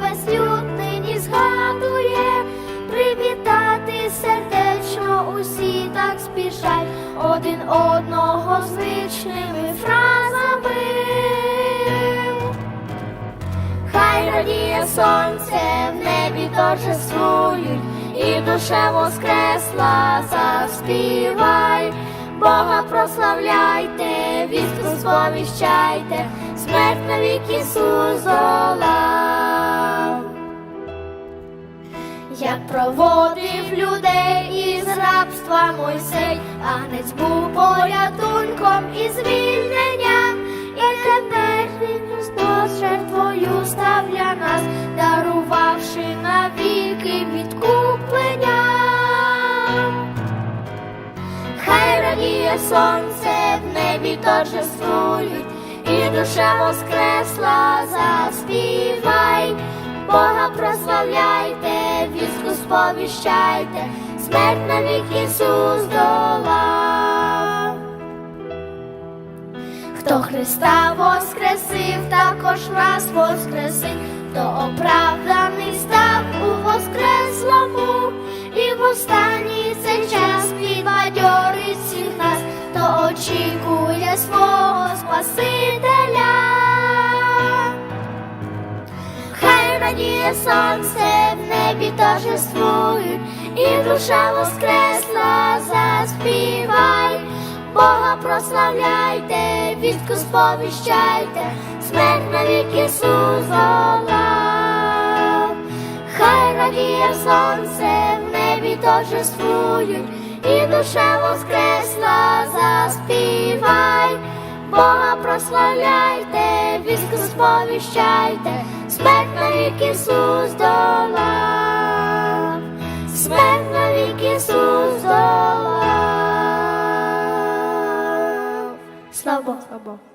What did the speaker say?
безлюднині згадує, привітати сердечно усі так спішать. Один одного звичними фразами. Хай радіє сонце, в небі торжествують, і душа воскресла, заспівай, Бога прославляйте, вістку сповіщайте, смерть навік Ісус долав. Як проводив людей із рабства Мойсей, агнець був порятунком і звільненням, і тепер Христос жертвою став для нас, дарувавши навіки відкуплення. Хай радіє сонце, в небі торжествують, і душа воскресла, заспівай, сповіщайте, смерть навік Ісус долав. Хто Христа воскресив, також нас воскресив, хто оправданий став у воскреслому, і в останній цей час підбадьорить всіх нас, хто очікує свого Спасителя. Хай радіє сонце, небі торжествують, і душа воскресла, заспівай, Бога прославляйте, вістку сповіщайте, смерть навік Ісус долав. Хай радіє сонце, в небі торжествують, і душа воскресла, заспівай, Бога прославляйте, вістку сповіщайте, смерть навік Ісус Слава Богу.